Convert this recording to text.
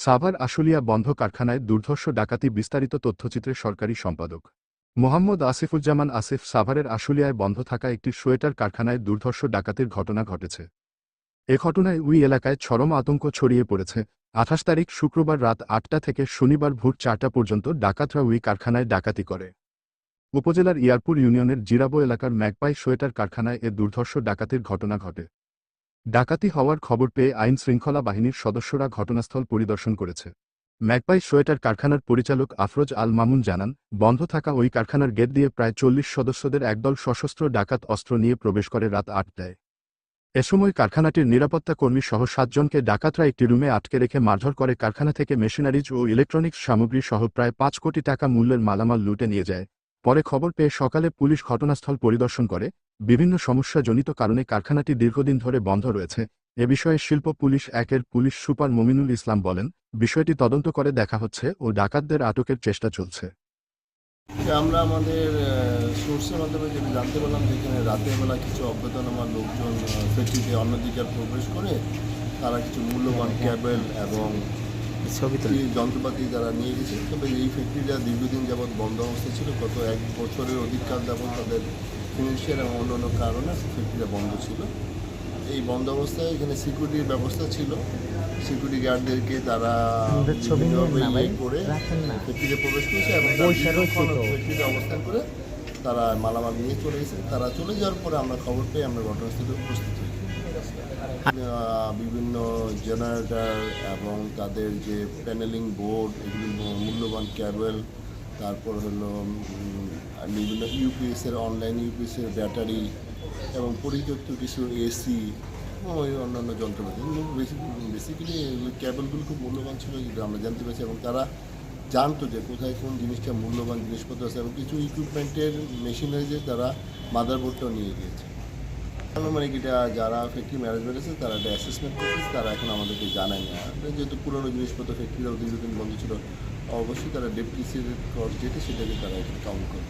সাভার আশুলিয়া বন্ধ কারখানায় দুর্ধর্ষ ডাকাতি বিস্তারিত তথ্যচিত্রের সরকারি সম্পাদক। মোহাম্মদ আসিফুজ্জামান আসিফ সাভারের আশুলিয়ায় বন্ধ থাকা একটি সোয়েটার কারখানায় দুর্ধর্ষ ডাকাতির ঘটনা ঘটেছে। এ ঘটনায় উই এলাকায় চরম আতঙ্ক ছড়িয়ে পড়েছে। আঠাশ তারিখ শুক্রবার রাত আটটা থেকে শনিবার ভোর চারটা পর্যন্ত ডাকাতরা উই কারখানায় ডাকাতি করে। উপজেলার ইয়ারপুর ইউনিয়নের জিরাবো এলাকার ম্যাকপাই সোয়েটার কারখানায় এ দুর্ধর্ষ ডাকাতির ঘটনা ঘটে। ডাকাতি হওয়ার খবর পেয়ে আইন শৃঙ্খলা বাহিনীর সদস্যরা ঘটনাস্থল পরিদর্শন করেছে। ম্যাকপাই সোয়েটার কারখানার পরিচালক আফরোজ আল মামুন জানান, বন্ধ থাকা ওই কারখানার গেট দিয়ে প্রায় চল্লিশ সদস্যদের একদল সশস্ত্র ডাকাত অস্ত্র নিয়ে প্রবেশ করে রাত আটটায়। এ সময় কারখানাটির নিরাপত্তা কর্মী সহ সাতজনকে ডাকাতরা একটি রুমে আটকে রেখে মারধর করে কারখানা থেকে মেশিনারিজ ও ইলেকট্রনিক্স সামগ্রী সহ প্রায় পাঁচ কোটি টাকা মূল্যের মালামাল লুটে নিয়ে যায়। পরে খবর পেয়ে সকালে পুলিশ ঘটনাস্থল পরিদর্শন করে বিভিন্ন সমস্যাজনিত কারণে কারখানাটি দীর্ঘদিন ধরে বন্ধ রয়েছে। এ বিষয়ে শিল্প পুলিশ একের পুলিশ সুপার মমিনুল ইসলাম বলেন বিষয়টি তদন্ত করে দেখা হচ্ছে ও ডাকাতদের আটকের চেষ্টা চলছে। আমরা আমাদের সোর্সের মাধ্যমে যেটা জানতে পারলাম যে এখানে রাতের বেলা কিছু অজ্ঞাতনামা লোকজন ফ্যাক্টরিতে অন্যদিকে প্রবেশ করে তারা কিছু মূল্যবান ক্যাবেল এবং যন্ত্রপাতি তারা নিয়ে গেছে। তবে এই ফ্যাক্টরিটা দীর্ঘদিন যাবৎ বন্ধ অবস্থায় ছিল। গত এক বছরের অধিককাল যাবৎ তাদের ফিনান্সিয়াল এবং অন্যান্য কারণে ফ্যাক্টরিটা বন্ধ ছিল। এই বন্ধ অবস্থায় এখানে সিকিউরিটির ব্যবস্থা ছিল। সিকিউরিটি গার্ডদেরকে তারা ইয়ে করে ফ্যাক্টরিতে প্রবেশ করেছে এবং। ফ্যাক্টরিতে অবস্থান করে তারা মালামাল নিয়ে চলে গেছে। তারা চলে যাওয়ার পরে আমরা খবর পেয়ে আমরা ঘটনাস্থলে উপস্থিত হই বিভিন্ন জেনারেটর এবং তাদের যে প্যানেলিং বোর্ড এগুলি মূল্যবান ক্যাবেল তারপর হলো বিভিন্ন ইউপিএস এর অনলাইন ইউপিএসের ব্যাটারি এবং পরিত্যক্ত কিছু এসি ওই অন্যান্য যন্ত্রপাতি। বেশি বেসিক্যালি ক্যাবেলগুলো খুব মূল্যবান ছিল যেটা আমরা জানতে পেরেছি এবং তারা জানতো যে কোথায় কোন জিনিসটা মূল্যবান জিনিসপত্র আছে এবং কিছু ইকুইপমেন্টের মেশিনারিজে তারা মাদারবোর্ডটাও নিয়ে গিয়েছে। আনুমানিক এটা যারা ফ্যাক্টরি ম্যানেজমেন্ট আছে, তারা একটা অ্যাসেসমেন্ট করতেছে তারা এখন আমাদেরকে জানায় না যেহেতু পুরোনো জিনিসপত্র ফ্যাক্টরিরাও দীর্ঘদিন বন্ধ ছিল অবশ্যই তারা ডেপ্রিসিয়েটেড কস্ট যেটা সেটাকে তারা কাউন্ট করে